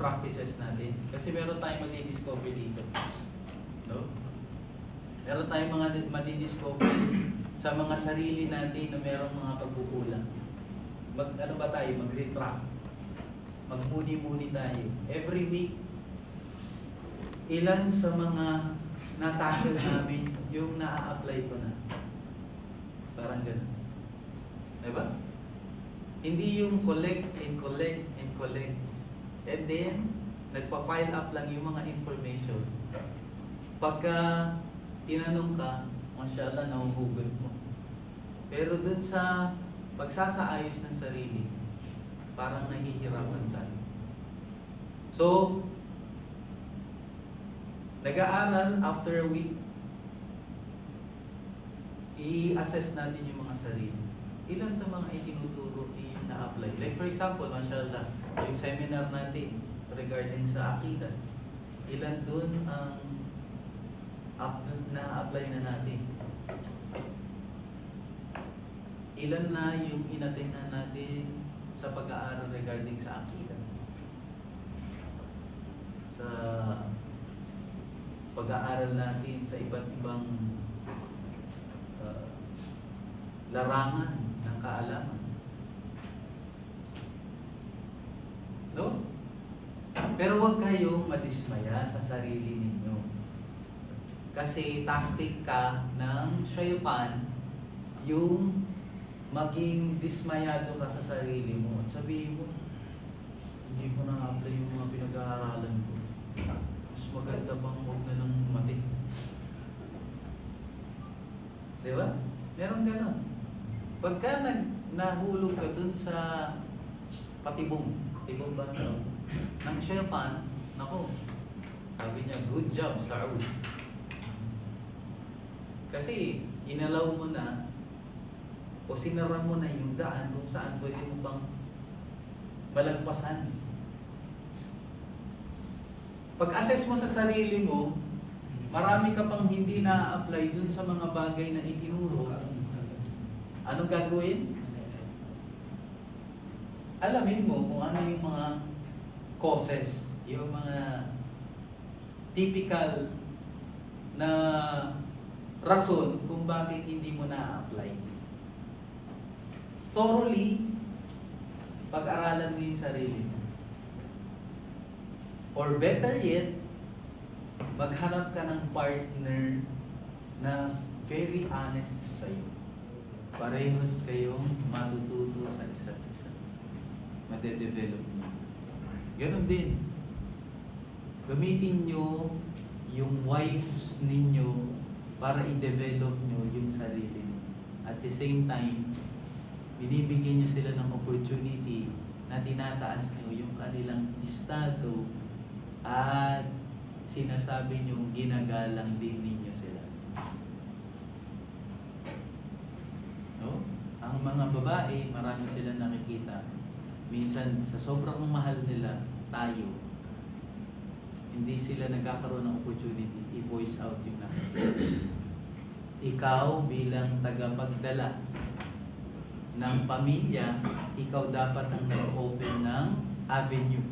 practices natin, kasi meron tayong madi-discover dito. No? Meron tayong mga di- madi-discover sa mga sarili natin na merong mga pagkukulang. Mag, ano ba tayo? Mag-retract. Magmuni-muni tayo. Every week, ilan sa mga natakil namin yung na-apply ko na. Parang ganun. Diba? Hindi yung collect and collect and collect. And then, nagpa-pile up lang yung mga information. Pagka tinanong ka, masyala, nahuhugod mo. Pero dun sa pagsasaayos ng sarili, parang nahihirapan tayo. So, nag-aaral after a week, i-assess natin yung mga sarili. Ilan sa mga itinuturo ni na-apply? Like for example, mashallah, yung seminar natin regarding sa akidah. Ilan dun ang up, na-apply na natin? Ilan na yung inatengan natin sa pag-aaral regarding sa akidah? Sa pag-aaral natin sa iba't ibang uh, larangan ng kaalaman. No? Pero huwag kayong madismaya sa sarili ninyo. Kasi taktik ka ng shaypan yung maging dismayado ka sa sarili mo at sabihin mo, hindi ko na-apply yung mga pinag-aaralan ko. Mas maganda bang huwag na lang mati. Di ba? Meron ganon. Pagka nag, nahulog ka dun sa patibong, patibong ba? No? Ng Sherpan, nako, sabi niya, good job, Saud. Kasi, inalaw mo na, o sinara mo na yung daan kung saan pwede mo bang malagpasan. Pag-assess mo sa sarili mo, marami ka pang hindi na-apply dun sa mga bagay na itinuro. Anong gagawin? Alamin mo kung ano yung mga causes, yung mga typical na rason kung bakit hindi mo na-apply. Thoroughly, pag-aralan mo yung sarili mo. Or better yet, maghanap ka ng partner na very honest sa'yo. Parehas kayong matututo sa isa't isa. Madedevelop niyo. Ganon din. Gamitin nyo yung wives ninyo para i-develop nyo yung sarili nyo. At the same time, binibigyan nyo sila ng opportunity na tinataas nyo yung kanilang estado at sinasabi nyo ginagalang din ninyo sila. No? Ang mga babae, marami sila nakikita. Minsan, sa sobrang mahal nila, tayo, hindi sila nagkakaroon ng opportunity i-voice out yung nakikita. Ikaw bilang tagapagdala ng pamilya, ikaw dapat ang nag-open ng avenue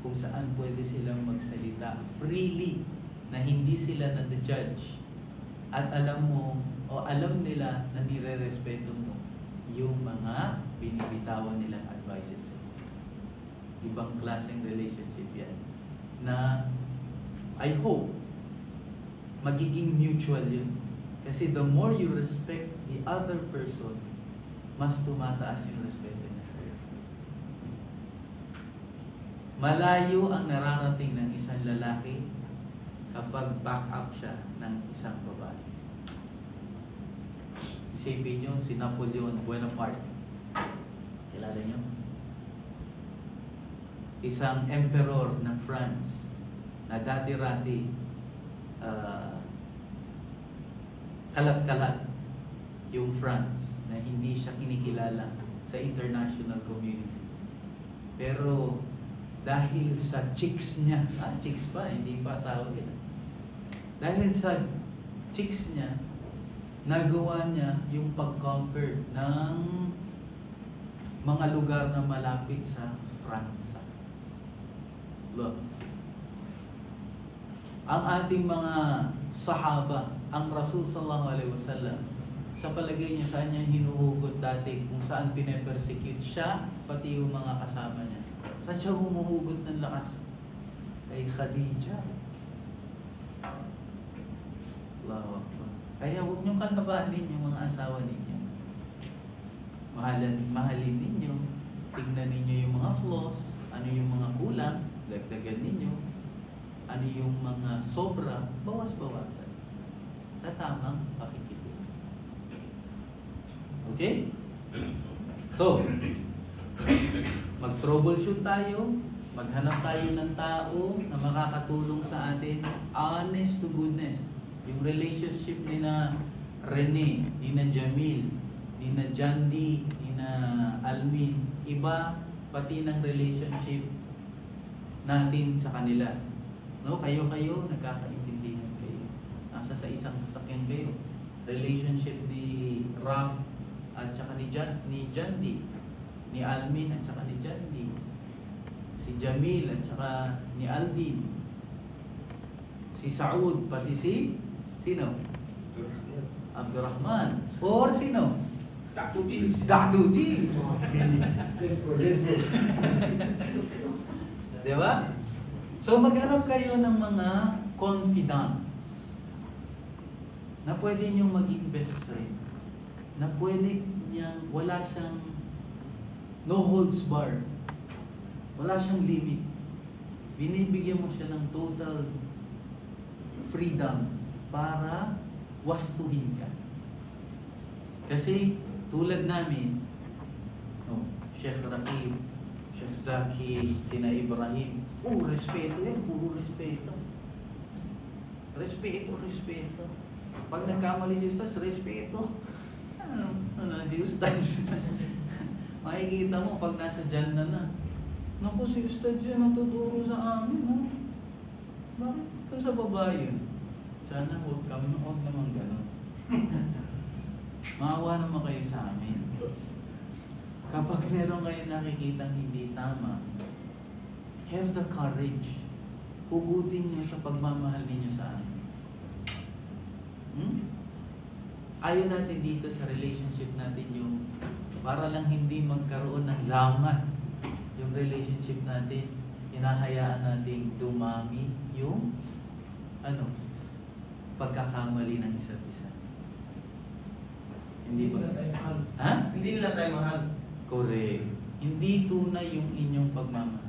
kung saan pwede silang magsalita freely na hindi sila na-judge at alam mo o alam nila na nire-respeto mo yung mga binibitawan nilang advices. Ibang klaseng relationship yan na I hope magiging mutual yun. Kasi the more you respect the other person, mas tumataas yung respeto niya sa'yo. Malayo ang nararating ng isang lalaki kapag back up siya ng isang babae. Isipin nyo si Napoleon Bonaparte. Kilala nyo? Isang emperor ng France na dati-rati ah, kalat-kalat yung France na hindi siya kinikilala sa international community. Pero dahil sa chicks niya, ah, chicks pa, hindi pa asawa nila. Dahil sa chicks niya, nagawa niya yung pag-conquer ng mga lugar na malapit sa Fransa. Look. Ang ating mga sahaba, ang Rasul sallallahu alaihi wasallam, sa palagay niya saan niya hinuhugot dati kung saan pinepersecute siya, pati yung mga kasama niya. Saan siya humuhugot ng lakas? Kay Khadija. Allahu Akbar. Kaya huwag niyong kalabanin yung mga asawa ninyo. Mahalan, mahalin ninyo. Tignan ninyo yung mga flaws. Ano yung mga kulang. Dagdagan ninyo. Ano yung mga sobra. Bawas-bawasan. Sa tamang pakikitungo. Okay? So, mag-troubleshoot tayo, maghanap tayo ng tao na makakatulong sa atin, honest to goodness. Yung relationship ni na Rene, ni na Jamil, ni na Jandy, ni na Almin, iba pati ng relationship natin sa kanila. No, kayo-kayo nagkakaintindihan kayo. Nasa sa isang sasakyan kayo. Relationship ni Raf at saka ni Jan, ni Jandy, ni Almin at saka ni Jandy, si Jamil at saka ni Aldin, si Saud, pati si sino? Abdurrahman. Or sino? Tattoo James. Datu James. Di ba? So maghanap kayo ng mga confidants na pwede niyong maging best friend. Na pwede niyang, wala siyang no holds bar. Wala siyang limit. Binibigyan mo siya ng total freedom para wastuhin ka. Kasi tulad namin, oh, Chef Rakib, Chef Zaki, Sina Ibrahim, oh, respeto yan, puro respeto. Respeto, respeto. Pag nagkamali si Ustaz, respeto. Ano, ano si Ustaz? Makikita mo pag nasa dyan na na. Naku, si Ustaz yun, natuturo sa amin, ha? Bakit? Ito sa baba yun. Sana huwag kami, huwag naman gano'n. Maawa naman kayo sa amin. Kapag meron kayo nakikitang hindi tama, have the courage. Hugutin niyo sa pagmamahal ninyo sa amin. Hmm? Ayaw natin dito sa relationship natin yung para lang hindi magkaroon ng lamat yung relationship natin, hinahayaan nating dumami yung ano, pagkakamali ng isa't isa. Hindi ba? nila tayo mahal. Ha? Hindi nila tayo mahal. Correct. Hindi tunay yung inyong pagmamahal.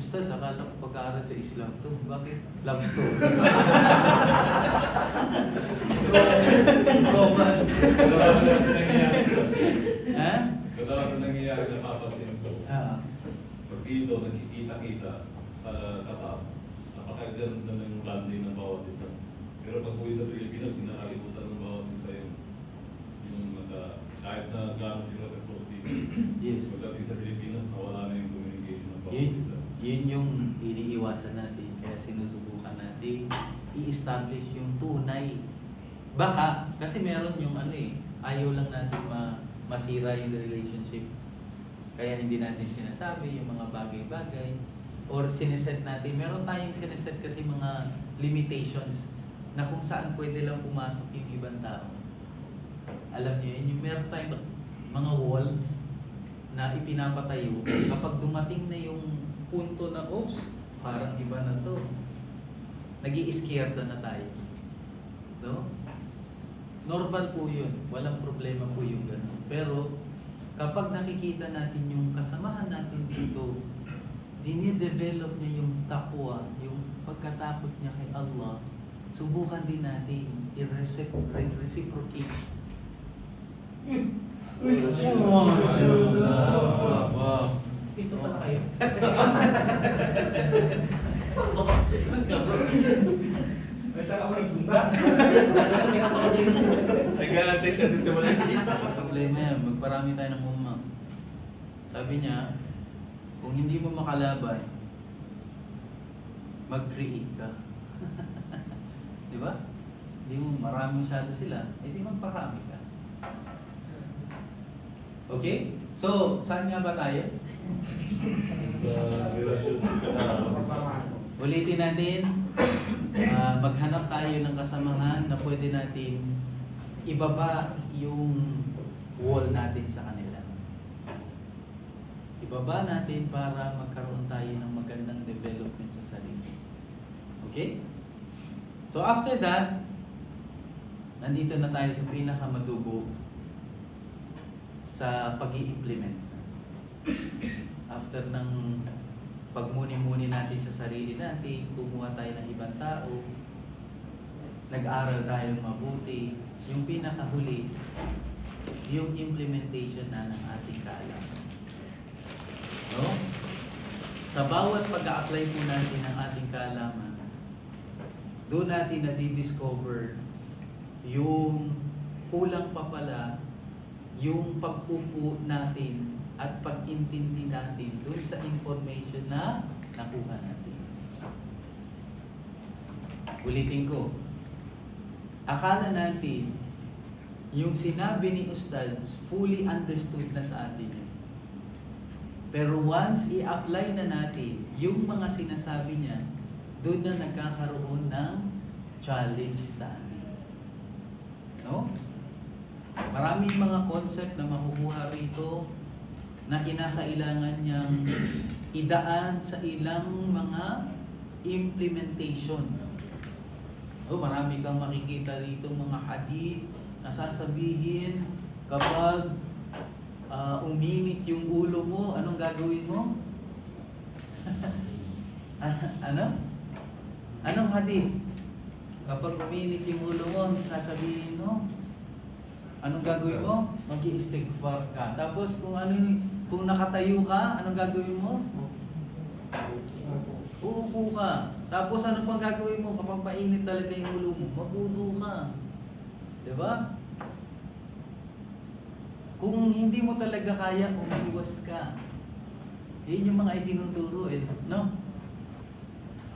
Ustaz, akala ko pag-aaral sa Islam to. Bakit? Love story. Romance. Kadalasan na nangyayari sa ha? Kadalasan nangyayari na papansin ko. Ah. Pag dito, nagkikita-kita sa Qatar, napakaganda ng landing ng bawat isa. Pero pag uwi sa Pilipinas, kinakalimutan ng bawat isa yung, yung nag, kahit na gaano sila ka-positive. Yes. Pagdating sa Pilipinas, nawala na yung communication ng bawat Yun, isa. yun yung iniiwasan natin. Kaya sinusubukan natin i-establish yung tunay. Baka, kasi meron yung ano eh, ayaw lang natin ma masira yung relationship. Kaya hindi natin sinasabi yung mga bagay-bagay or sineset natin. Meron tayong sineset kasi mga limitations na kung saan pwede lang pumasok yung ibang tao. Alam niyo yun, yung meron tayong mga walls na ipinapatayo kapag dumating na yung punto na, oops, parang iba na to. nag na tayo. No? Normal po yun. Walang problema po yung gano'n. Pero, kapag nakikita natin yung kasamahan natin dito, dinidevelop niya yung takwa, yung pagkatakot niya kay Allah, subukan din natin i-reciprocate. Wow. Ito pala kayo. Saan ka bro? Ay, saan ako nagpunta? Nag-aantay siya dun sa mga isa. Problema yan, magparami tayo ng umang. Sabi niya, kung hindi mo makalaban, mag-create ka. Di ba? Hindi mo marami masyado sila, eh di magparami ka. Okay? So, saan nga ba tayo? Sa relasyon. Ulitin natin, ah, maghanap tayo ng kasamahan na pwede natin ibaba yung wall natin sa. Ibaba natin para magkaroon tayo ng magandang development sa sarili. Okay? So after that, nandito na tayo sa pinakamadugo sa pag implement After ng pagmuni-muni natin sa sarili natin, kumuha tayo ng ibang tao, nag-aral tayo mabuti, yung pinakahuli, yung implementation na ng ating kaalaman. No? Sa bawat pag-a-apply po natin ng ating kaalaman, doon natin na-discover yung kulang pa pala yung pagpupo natin at pag-intindi natin doon sa information na nakuha natin. Ulitin ko, akala natin yung sinabi ni Ustads fully understood na sa atin yun. Pero once i-apply na natin yung mga sinasabi niya, doon na nagkakaroon ng challenge sa atin. No? Maraming mga concept na makukuha rito na kinakailangan niyang idaan sa ilang mga implementation. Oh, marami kang makikita rito mga hadith na sasabihin kapag ah, uminit yung ulo mo, anong gagawin mo? Ah, ano? Anong hadith? Kapag uminit yung ulo mo, sasabihin mo? Anong gagawin mo? Mag-i-istighfar ka. Tapos kung ano kung nakatayo ka, anong gagawin mo? Uupo ka. Tapos ano pang gagawin mo kapag mainit talaga yung ulo mo? Magudo ka. 'Di ba? Kung hindi mo talaga kaya, umiiwas ka. Yan yung mga itinuturo eh, no?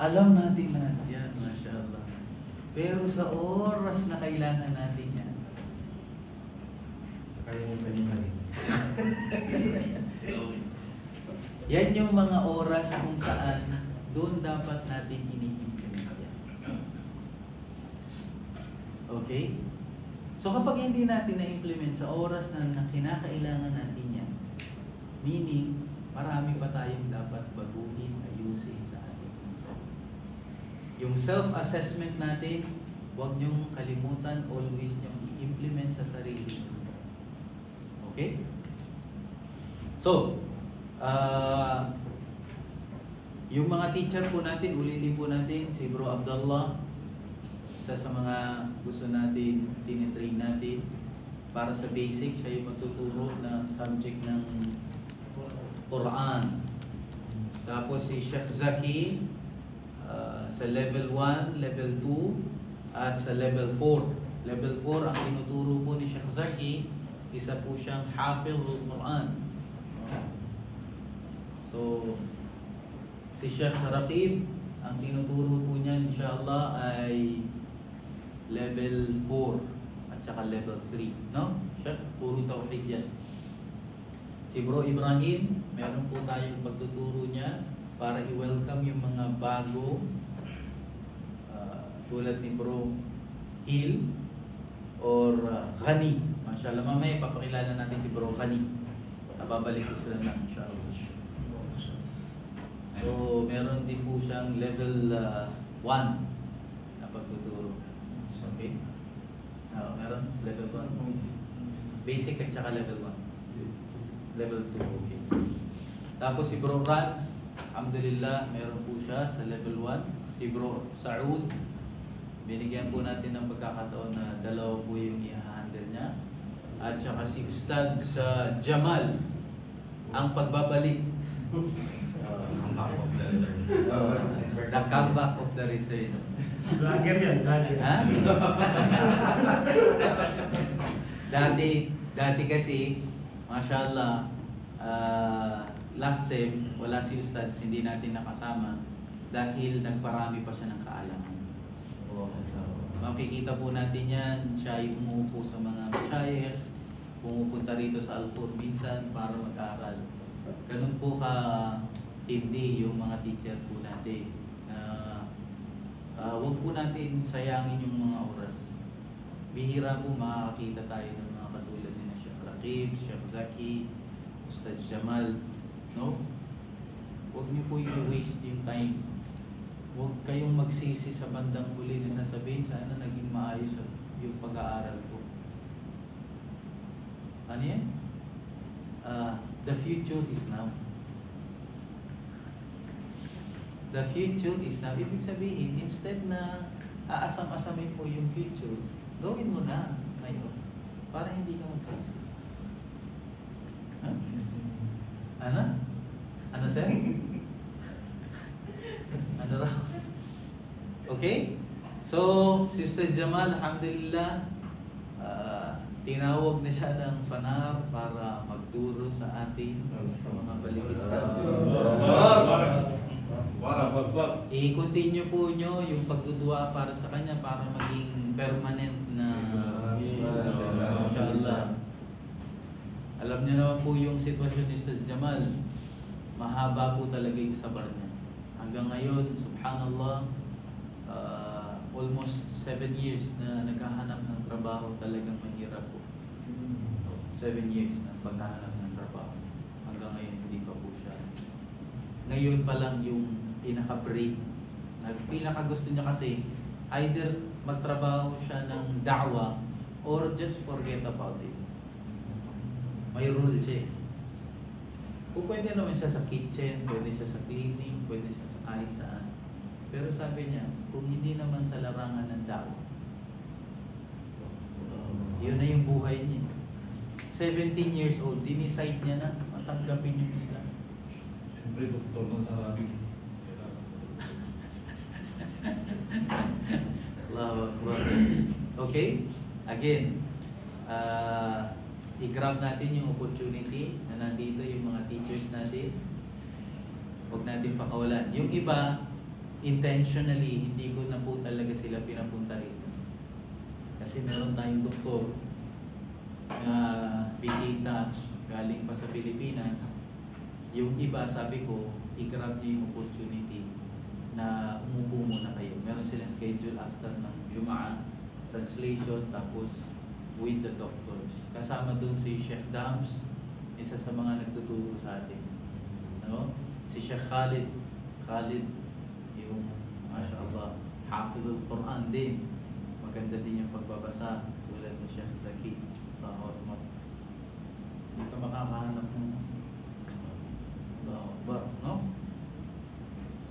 Alam natin lahat yan, mashallah. Pero sa oras na kailangan natin yan, Kalimutan yung mali. Yan yung mga oras kung saan doon dapat natin ini-implement yan. Okay? So kapag hindi natin na-implement sa oras na, na kinakailangan natin yan, meaning marami pa tayong dapat baguhin, ayusin sa ating sarili. Yung self-assessment natin, huwag niyong kalimutan, always niyong i-implement sa sarili. Okay? So, ah yung mga teacher po natin, ulitin po natin, si Bro Abdullah, isa sa mga gusto natin, tinitrain natin, para sa basic, siya yung magtuturo ng subject ng Quran. Tapos si Sheikh Zaki, ah, sa level 1, level 2, at sa level 4. Level 4, ang tinuturo po ni Sheikh Zaki, isa po siyang Hafiz al-Quran. So, si Sheikh Raqib, ang tinuturo po niya inshallah ay level 4 at saka level 3, no? Sheikh, puro tawhid yan. Si Bro Ibrahim, meron po tayong pagtuturo niya para i-welcome yung mga bago ah, tulad ni Bro Hill or uh, Ghani. Mashallah, mamaya papakilala natin si Bro Ghani. Nababalik ko sila na inshallah. So, meron din po siyang level 1 na pagtuturo. Okay? Ah, meron? Level 1? Basic at saka level 1. Level 2, okay. Tapos si Bro Rans, alhamdulillah, meron po siya sa level 1. Si Bro Saud, binigyan po natin ng pagkakataon na dalawa po yung i-handle niya. At saka si Ustad sa Jamal, ang pagbabalik. Ang back of the return. Uh, the comeback of the return. Vlogger yan, vlogger. Ha? dati, dati kasi, mashallah, ah, last sem, wala si Ustads, hindi natin nakasama dahil nagparami pa siya ng kaalaman. Oo, makikita po natin yan, siya ay umuupo sa mga masyayekh, pumupunta rito sa Alfur minsan para mag-aral. Ganun po ka tindi yung mga teacher po natin. Na ah, huwag po natin sayangin yung mga oras. Bihira po makakakita tayo ng mga katulad ni Sheikh Rakib, Sheikh Zaki, Ustad Jamal, no? Huwag niyo po i-waste yung time. Huwag kayong magsisi sa bandang huli na sasabihin sana naging maayos yung pag-aaral ko. Ano yan? Ah, the future is now. The future is now. Ibig sabihin, instead na aasam-asamin mo yung future, gawin mo na ngayon para hindi ka magsisi. Ha? Ano? Ano, sir? ano raw? Okay? So, Sister Jamal, alhamdulillah, ah, tinawag na siya ng fanar para magturo sa atin sa mga balikistan. Wala, wag, wag. I-continue po nyo yung pagdudua para sa kanya para maging permanent na Inshallah. Alam niyo naman po yung sitwasyon ni Ustaz Jamal. Mahaba po talaga yung sabar niya. Hanggang ngayon, subhanallah, uh, almost 7 years na naghahanap ng trabaho talagang mahirap po. 7 years na paghahanap ng trabaho. Hanggang ngayon, hindi pa po siya. Ngayon pa lang yung pinaka-break. Pinaka-gusto niya kasi either magtrabaho siya ng da'wa or just forget about it. May rule siya eh. Kung pwede naman siya sa kitchen, pwede siya sa cleaning, pwede siya sa kahit saan. Pero sabi niya, kung hindi naman sa larangan ng da'wa, yun na yung buhay niya. 17 years old, dinicide niya na matanggapin yung Islam. Siyempre, doktor ng Arabic. Allahu Akbar. Okay? Again, uh, i-grab natin yung opportunity na nandito yung mga teachers natin. Huwag natin pakawalan. Yung iba, intentionally, hindi ko na po talaga sila pinapunta rito. Kasi meron tayong doktor na bisita galing pa sa Pilipinas. Yung iba, sabi ko, i-grab niyo yung opportunity na umupo muna kayo. Meron silang schedule after ng Jumaa, translation, tapos with the doctors. Kasama dun si Sheikh Dams, isa sa mga nagtuturo sa atin. No? Si Sheikh Khalid, Khalid, yung mashallah, hafidul Quran din. Maganda din yung pagbabasa, tulad ni Sheikh Zaki. Allahu Akbar. Hindi ka makakahanap ng Allahu Akbar, no?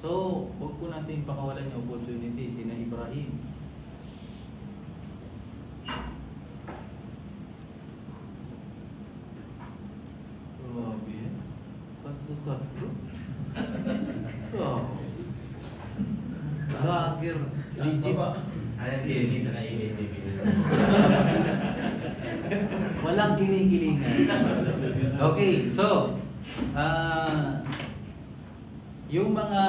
So, huwag po natin pakawalan yung opportunity. Sina Ibrahim. Grabe. Tatlo tatlo. Bagger. Legit. Ayan, Jenny, tsaka ABCP. Walang kinikilingan. Okay, so, ah yung mga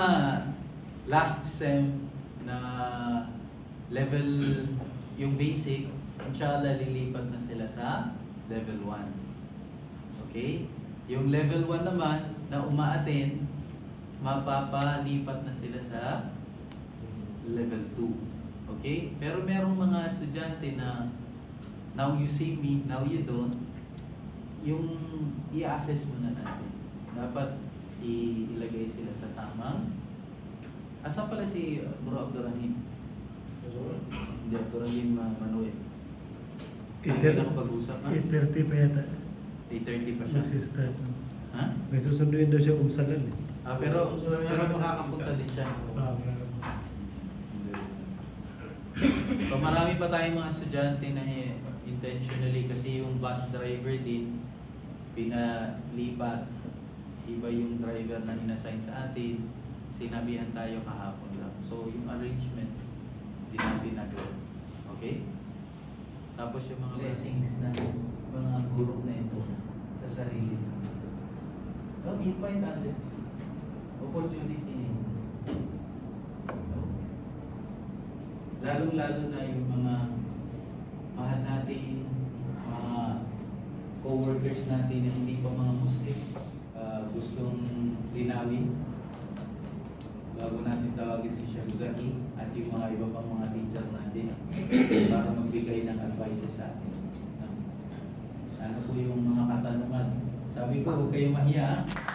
last sem na level, yung basic, inshallah lilipat na sila sa level 1. Okay? Yung level 1 naman na umaattend, mapapalipat na sila sa level 2. Okay? Pero merong mga estudyante na now you see me, now you don't, yung i-assess muna natin. Dapat ilagay sila sa tamang Asa pala si Bro Abdurrahim? Hindi, Abdurrahim uh, Manuel. Ang Iter- pinakapag-usap ha? 8.30 pa yata. 8.30 pa siya. Mag-start. Ha? May susunduin daw siya kung saan eh. Ah, pero, pero makakapunta din siya. Ah. So marami pa tayong mga estudyante na eh, intentionally kasi yung bus driver din pinalipat. Iba yung driver na inassign sa atin. Sinabihan tayo kahapon lang. So yung arrangements, hindi natin nagawa. Okay? Tapos yung mga blessings na mga guro na ito sa sarili. Don't invite others. Opportunity. Lalong-lalo na yung mga mahal natin, mga co-workers natin na hindi pa mga Muslim, gustong linawin. Bago natin tawagin si Sheikh Zaki at yung mga iba pang mga teacher natin para magbigay ng advice sa atin. Ano po yung mga katanungan? Sabi ko, huwag kayong mahiya. ah.